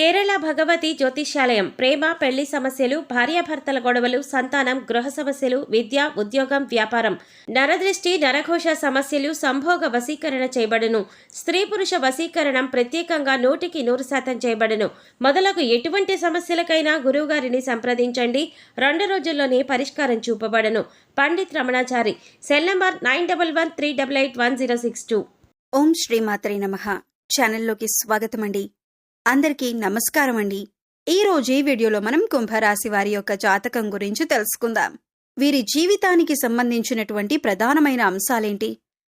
కేరళ భగవతి జ్యోతిష్యాలయం ప్రేమ పెళ్ళి సమస్యలు భార్యాభర్తల గొడవలు సంతానం గృహ సమస్యలు విద్య ఉద్యోగం వ్యాపారం. నరదృష్టి నరఘోష సమస్యలు సంభోగ వశీకరణ చేయబడును. స్త్రీ పురుష వశీకరణం ప్రత్యేకంగా నూటికి నూరు శాతం చేయబడును. మొదలగు ఎటువంటి సమస్యలకైనా గురువుగారిని సంప్రదించండి. రెండు రోజుల్లోనే పరిష్కారం చూపబడను. Pandit Ramanachari cell number nine double one three double eight one zero six two. ఓం శ్రీమాత్రి నమ. ఛానల్లోకి స్వాగతం అండి అందరికీ నమస్కారం అండి. ఈ రోజు ఈ వీడియోలో మనం కుంభరాశి వారి యొక్క జాతకం గురించి తెలుసుకుందాం. వీరి జీవితానికి సంబంధించినటువంటి ప్రధానమైన అంశాలేంటి?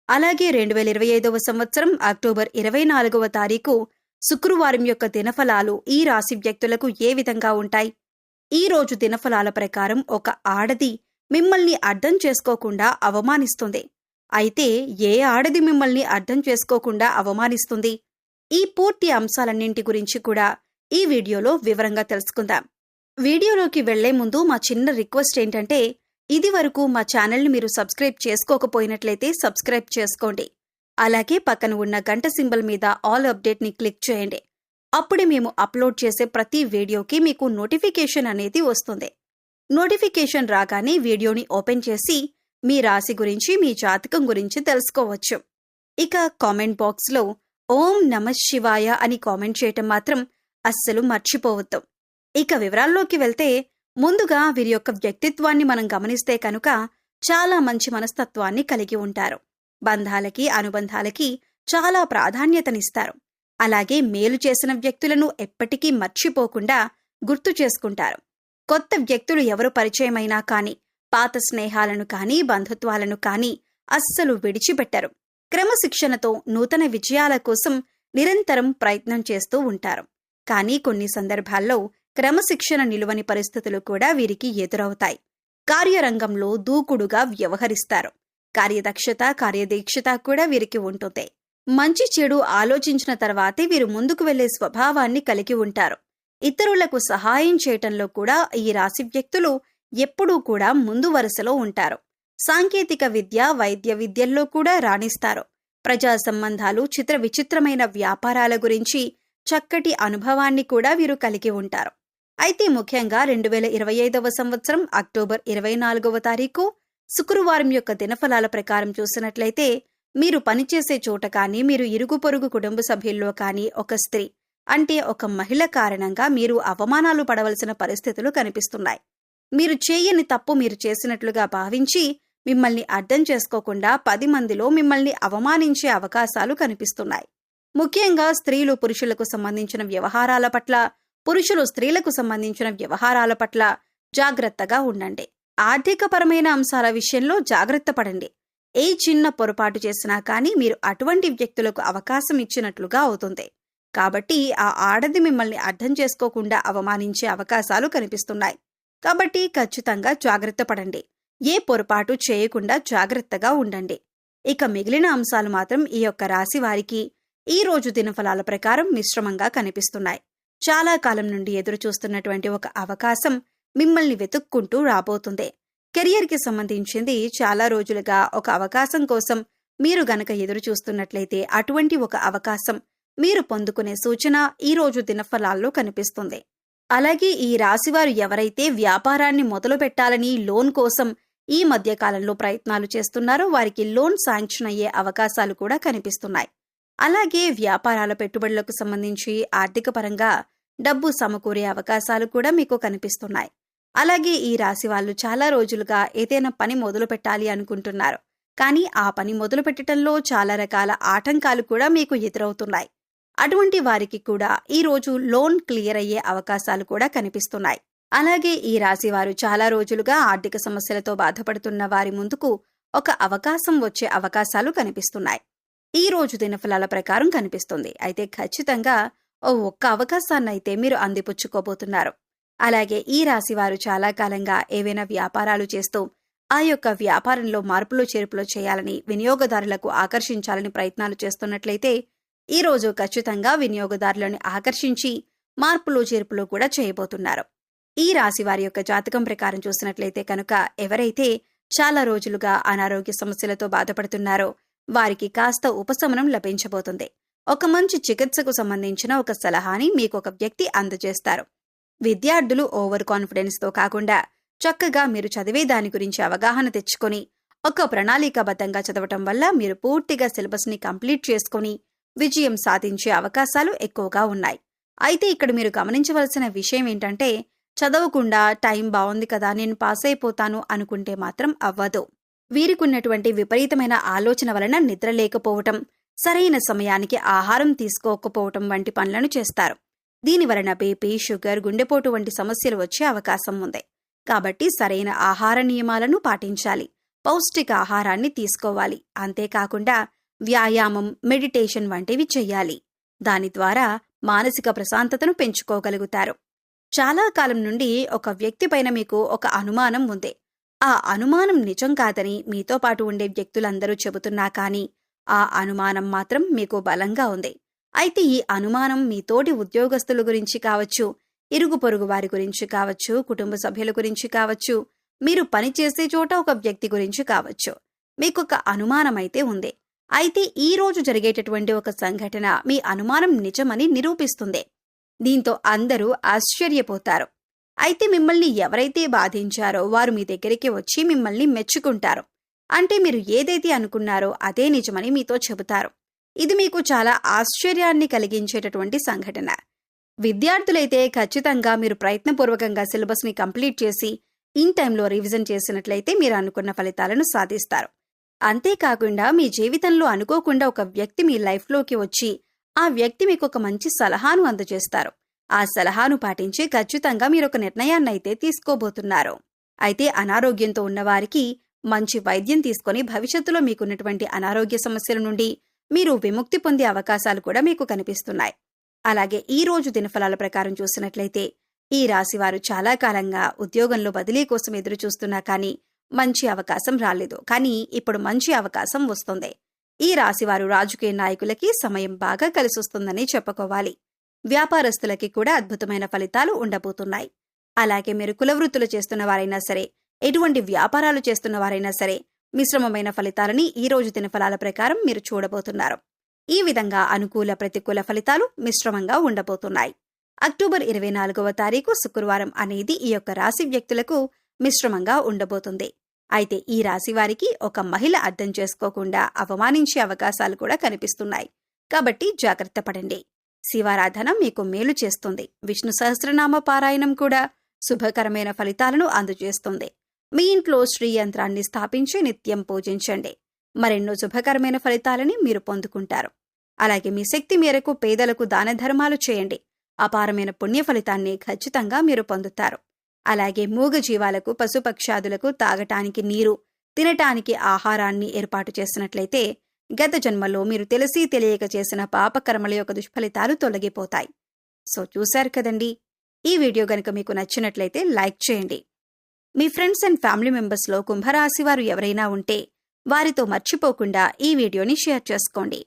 అలాగే రెండు వేల ఇరవై ఐదవ సంవత్సరం అక్టోబర్ ఇరవై నాలుగవ తారీఖు శుక్రవారం యొక్క దినఫలాలు ఈ రాశి వ్యక్తులకు ఏ విధంగా ఉంటాయి? ఈ రోజు దినఫలాల ప్రకారం ఒక ఆడది మిమ్మల్ని అర్థం చేసుకోకుండా అవమానిస్తుంది. అయితే ఏ ఆడది మిమ్మల్ని అర్థం చేసుకోకుండా అవమానిస్తుంది? ఈ పూర్తి అంశాలన్నింటి గురించి కూడా ఈ వీడియోలో వివరంగా తెలుసుకుందాం. వీడియోలోకి వెళ్ళే ముందు మా చిన్న రిక్వెస్ట్ ఏంటంటే ఇది వరకు మా ఛానల్ని మీరు సబ్స్క్రైబ్ చేసుకోకపోయినట్లయితే సబ్స్క్రైబ్ చేసుకోండి. అలాగే పక్కన ఉన్న గంట సింబల్ మీద ఆల్ అప్డేట్ని క్లిక్ చేయండి. అప్పుడే మేము అప్లోడ్ చేసే ప్రతి వీడియోకి మీకు నోటిఫికేషన్ అనేది వస్తుంది. నోటిఫికేషన్ రాగానే వీడియోని ఓపెన్ చేసి మీ రాశి గురించి మీ జాతకం గురించి తెలుసుకోవచ్చు. ఇక కామెంట్ బాక్స్లో ఓం నమ శివాయ అని కామెంట్ చేయటం మాత్రం అస్సలు మర్చిపోవద్దు. ఇక వివరాల్లోకి వెళ్తే ముందుగా వీరి యొక్క వ్యక్తిత్వాన్ని మనం గమనిస్తే కనుక చాలా మంచి మనస్తత్వాన్ని కలిగి ఉంటారు. బంధాలకి అనుబంధాలకి చాలా ప్రాధాన్యతనిస్తారు. అలాగే మేలు చేసిన వ్యక్తులను ఎప్పటికీ మర్చిపోకుండా గుర్తు చేసుకుంటారు. కొత్త వ్యక్తులు ఎవరు పరిచయమైనా కానీ పాత స్నేహాలను కానీ బంధుత్వాలను కానీ అస్సలు విడిచిపెట్టరు. క్రమశిక్షణతో నూతన విజయాల కోసం నిరంతరం ప్రయత్నం చేస్తూ ఉంటారు. కానీ కొన్ని సందర్భాల్లో క్రమశిక్షణ నిలువని పరిస్థితులు కూడా వీరికి ఎదురవుతాయి. కార్యరంగంలో దూకుడుగా వ్యవహరిస్తారు. కార్యదక్షత కార్యదీక్షత కూడా వీరికి ఉంటుంది మంచి చెడు ఆలోచించిన తర్వాతే వీరు ముందుకు వెళ్ళే స్వభావాన్ని కలిగి ఉంటారు. ఇతరులకు సహాయం చేయటంలో కూడా ఈ రాశి వ్యక్తులు ఎప్పుడూ కూడా ముందు వరుసలో ఉంటారు. సాంకేతిక విద్య వైద్య విద్యల్లో కూడా రాణిస్తారు. ప్రజా సంబంధాలు చిత్ర విచిత్రమైన వ్యాపారాల గురించి చక్కటి అనుభవాన్ని కూడా వీరు కలిగి ఉంటారు. అయితే ముఖ్యంగా రెండు వేల ఇరవై ఐదవ సంవత్సరం అక్టోబర్ ఇరవై నాలుగవ తారీఖు శుక్రవారం యొక్క దినఫలాల ప్రకారం చూసినట్లయితే మీరు పనిచేసే చోట కానీ మీరు ఇరుగు పొరుగు కుటుంబ సభ్యుల్లో కానీ ఒక స్త్రీ అంటే ఒక మహిళ కారణంగా మీరు అవమానాలు పడవలసిన పరిస్థితులు కనిపిస్తున్నాయి. మీరు చేయని తప్పు మీరు చేసినట్లుగా భావించి మిమ్మల్ని అర్థం చేసుకోకుండా పది మందిలో మిమ్మల్ని అవమానించే అవకాశాలు కనిపిస్తున్నాయి. ముఖ్యంగా స్త్రీలు పురుషులకు సంబంధించిన వ్యవహారాల పట్ల పురుషులు స్త్రీలకు సంబంధించిన వ్యవహారాల పట్ల జాగ్రత్తగా ఉండండి. ఆర్థికపరమైన అంశాల విషయంలో జాగ్రత్త పడండి. ఏ చిన్న పొరపాటు చేసినా కానీ మీరు అటువంటి వ్యక్తులకు అవకాశం ఇచ్చినట్లుగా అవుతుంది. కాబట్టి ఆ ఆడది మిమ్మల్ని అర్థం చేసుకోకుండా అవమానించే అవకాశాలు కనిపిస్తున్నాయి. కాబట్టి ఖచ్చితంగా జాగ్రత్త పడండి. ఏ పొరపాటు చేయకుండా జాగ్రత్తగా ఉండండి. ఇక మిగిలిన అంశాలు మాత్రం ఈ యొక్క రాశి వారికి ఈ రోజు దినఫలాల ప్రకారం మిశ్రమంగా కనిపిస్తున్నాయి. చాలా కాలం నుండి ఎదురు చూస్తున్నటువంటి ఒక అవకాశం మిమ్మల్ని వెతుక్కుంటూ రాబోతుంది. కెరియర్కి సంబంధించింది చాలా రోజులుగా ఒక అవకాశం కోసం మీరు గనక ఎదురు చూస్తున్నట్లయితే అటువంటి ఒక అవకాశం మీరు పొందుకునే సూచన ఈ రోజు దినఫలాల్లో కనిపిస్తుంది. అలాగే ఈ రాశివారు ఎవరైతే వ్యాపారాన్ని మొదలు పెట్టాలని లోన్ కోసం ఈ మధ్య కాలంలో ప్రయత్నాలు చేస్తున్నారో. వారికి లోన్ శాంక్షన్ అయ్యే అవకాశాలు కూడా కనిపిస్తున్నాయి. అలాగే వ్యాపారాల పెట్టుబడులకు సంబంధించి ఆర్థిక పరంగా డబ్బు సమకూరే అవకాశాలు కూడా మీకు కనిపిస్తున్నాయి. అలాగే ఈ రాశి వాళ్ళు చాలా రోజులుగా ఏదైనా పని మొదలు పెట్టాలి అనుకుంటున్నారు. కానీ ఆ పని మొదలు పెట్టడంలో చాలా రకాల ఆటంకాలు కూడా మీకు ఎదురవుతున్నాయి. అటువంటి వారికి కూడా ఈ రోజు లోన్ క్లియర్ అయ్యే అవకాశాలు కూడా కనిపిస్తున్నాయి. అలాగే ఈ రాశివారు చాలా రోజులుగా ఆర్థిక సమస్యలతో బాధపడుతున్న వారి ముందుకు ఒక అవకాశం వచ్చే అవకాశాలు కనిపిస్తున్నాయి. ఈ రోజు దినఫలాల ప్రకారం కనిపిస్తుంది. అయితే ఖచ్చితంగా ఓ ఒక్క అవకాశాన్ని అయితే మీరు అందిపుచ్చుకోబోతున్నారు. అలాగే ఈ రాశివారు చాలా కాలంగా ఏవైనా వ్యాపారాలు చేస్తూ ఆ యొక్క వ్యాపారంలో మార్పులు చేర్పులు చేయాలని వినియోగదారులకు ఆకర్షించాలని ప్రయత్నాలు చేస్తున్నట్లయితే ఈ రోజు ఖచ్చితంగా వినియోగదారులను ఆకర్షించి మార్పులు చేర్పులు కూడా చేయబోతున్నారు. ఈ రాశి వారి యొక్క జాతకం ప్రకారం చూసినట్లయితే కనుక ఎవరైతే చాలా రోజులుగా అనారోగ్య సమస్యలతో బాధపడుతున్నారో వారికి కాస్త ఉపశమనం లభించబోతుంది. ఒక మంచి చికిత్సకు సంబంధించిన ఒక సలహాని మీకు ఒక వ్యక్తి అందజేస్తారు. విద్యార్థులు ఓవర్ కాన్ఫిడెన్స్తో కాకుండా చక్కగా మీరు చదివే దాని గురించి అవగాహన తెచ్చుకొని ఒక ప్రణాళికాబద్ధంగా చదవటం వల్ల మీరు పూర్తిగా సిలబస్ని కంప్లీట్ చేసుకొని విజయం సాధించే అవకాశాలు ఎక్కువగా ఉన్నాయి. అయితే ఇక్కడ మీరు గమనించవలసిన విషయం ఏంటంటే చదవకుండా టైం బాగుంది కదా నేను పాస్ అయిపోతాను అనుకుంటే మాత్రం అవ్వదు. వీరికున్నటువంటి విపరీతమైన ఆలోచన వలన నిద్ర లేకపోవటం సరైన సమయానికి ఆహారం తీసుకోకపోవటం వంటి పనులను చేస్తారు. దీని వలన బీపీ షుగర్ గుండెపోటు వంటి సమస్యలు వచ్చే అవకాశం ఉంది. కాబట్టి సరైన ఆహార నియమాలను పాటించాలి. పౌష్టిక ఆహారాన్ని తీసుకోవాలి. అంతేకాకుండా వ్యాయామం మెడిటేషన్ వంటివి చెయ్యాలి. దాని ద్వారా మానసిక ప్రశాంతతను పెంచుకోగలుగుతారు. చాలా కాలం నుండి ఒక వ్యక్తి పైన మీకు ఒక అనుమానం ఉంది. ఆ అనుమానం నిజం కాదని మీతో పాటు ఉండే వ్యక్తులందరూ చెబుతున్నా కానీ ఆ అనుమానం మాత్రం మీకు బలంగా ఉంది. అయితే ఈ అనుమానం మీ తోటి ఉద్యోగస్తుల గురించి కావచ్చు ఇరుగు పొరుగు వారి గురించి కావచ్చు కుటుంబ సభ్యుల గురించి కావచ్చు మీరు పనిచేసే చోట ఒక వ్యక్తి గురించి కావచ్చు. మీకు ఒక అనుమానం అయితే ఉంది. అయితే ఈ రోజు జరిగేటటువంటి ఒక సంఘటన మీ అనుమానం నిజమని నిరూపిస్తుంది. దీంతో అందరూ ఆశ్చర్యపోతారు. అయితే మిమ్మల్ని ఎవరైతే బాధించారో వారు మీ దగ్గరికి వచ్చి మిమ్మల్ని మెచ్చుకుంటారు. అంటే మీరు ఏదైతే అనుకున్నారో అదే నిజమని మీతో చెబుతారు. ఇది మీకు చాలా ఆశ్చర్యాన్ని కలిగించేటటువంటి సంఘటన. విద్యార్థులైతే ఖచ్చితంగా మీరు ప్రయత్నపూర్వకంగా సిలబస్ని కంప్లీట్ చేసి ఇన్ టైంలో రివిజన్ చేసినట్లయితే మీరు అనుకున్న ఫలితాలను సాధిస్తారు. అంతేకాకుండా మీ జీవితంలో అనుకోకుండా ఒక వ్యక్తి మీ లైఫ్లోకి వచ్చి ఆ వ్యక్తి మీకు ఒక మంచి సలహాను అందజేస్తారు. ఆ సలహాను పాటించి ఖచ్చితంగా మీరు ఒక నిర్ణయాన్ని అయితే తీసుకోబోతున్నారు. అయితే అనారోగ్యంతో ఉన్నవారికి మంచి వైద్యం తీసుకొని భవిష్యత్తులో మీకున్నటువంటి అనారోగ్య సమస్యల నుండి మీరు విముక్తి పొందే అవకాశాలు కూడా మీకు కనిపిస్తున్నాయి. అలాగే ఈ రోజు దినఫలాల ప్రకారం చూసినట్లయితే ఈ రాశివారు చాలా కాలంగా ఉద్యోగంలో బదిలీ కోసం ఎదురు చూస్తున్నా కానీ మంచి అవకాశం రాలేదు. కానీ ఇప్పుడు మంచి అవకాశం వస్తుంది. ఈ రాశివారు రాజకీయ నాయకులకి సమయం బాగా కలిసొస్తుందని చెప్పుకోవాలి. వ్యాపారస్తులకి కూడా అద్భుతమైన ఫలితాలు ఉండబోతున్నాయి. అలాగే మీరు కులవృత్తులు చేస్తున్న వారైనా సరే ఎటువంటి వ్యాపారాలు చేస్తున్న వారైనా సరే మిశ్రమమైన ఫలితాలని ఈ రోజు దినఫలాల ప్రకారం మీరు చూడబోతున్నారు. ఈ విధంగా అనుకూల ప్రతికూల ఫలితాలు మిశ్రమంగా ఉండబోతున్నాయి. అక్టోబర్ ఇరవై నాలుగవ తారీఖు శుక్రవారం అనేది ఈ యొక్క రాశి వ్యక్తులకు మిశ్రమంగా ఉండబోతుంది. అయితే ఈ రాశి వారికి ఒక మహిళ అర్థం చేసుకోకుండా అవమానించే అవకాశాలు కూడా కనిపిస్తున్నాయి. కాబట్టి జాగ్రత్త పడండి. శివారాధన మీకు మేలు చేస్తుంది. విష్ణు సహస్రనామ పారాయణం కూడా శుభకరమైన ఫలితాలను అందజేస్తుంది. మీ ఇంట్లో శ్రీ యంత్రాన్ని స్థాపించి నిత్యం పూజించండి. మరెన్నో శుభకరమైన ఫలితాలని మీరు పొందుకుంటారు. అలాగే మీ శక్తి మేరకు పేదలకు దాన ధర్మాలు చేయండి. అపారమైన పుణ్య ఫలితాన్ని ఖచ్చితంగా మీరు పొందుతారు. అలాగే మూగ జీవాలకు పశుపక్షాదులకు తాగటానికి నీరు తినటానికి ఆహారాన్ని ఏర్పాటు చేసినట్లయితే గత జన్మలో మీరు తెలిసి తెలియక చేసిన పాపకర్మల యొక్క దుష్ఫలితాలు తొలగిపోతాయి. సో చూశారు కదండి? ఈ వీడియో గనుక మీకు నచ్చినట్లయితే లైక్ చేయండి. మీ ఫ్రెండ్స్ అండ్ ఫ్యామిలీ మెంబర్స్లో కుంభరాశి వారు ఎవరైనా ఉంటే వారితో మర్చిపోకుండా ఈ వీడియోని షేర్ చేసుకోండి.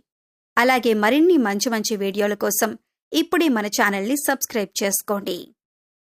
అలాగే మరిన్ని మంచి మంచి వీడియోల కోసం ఇప్పుడే మన ఛానల్ని సబ్స్క్రైబ్ చేసుకోండి.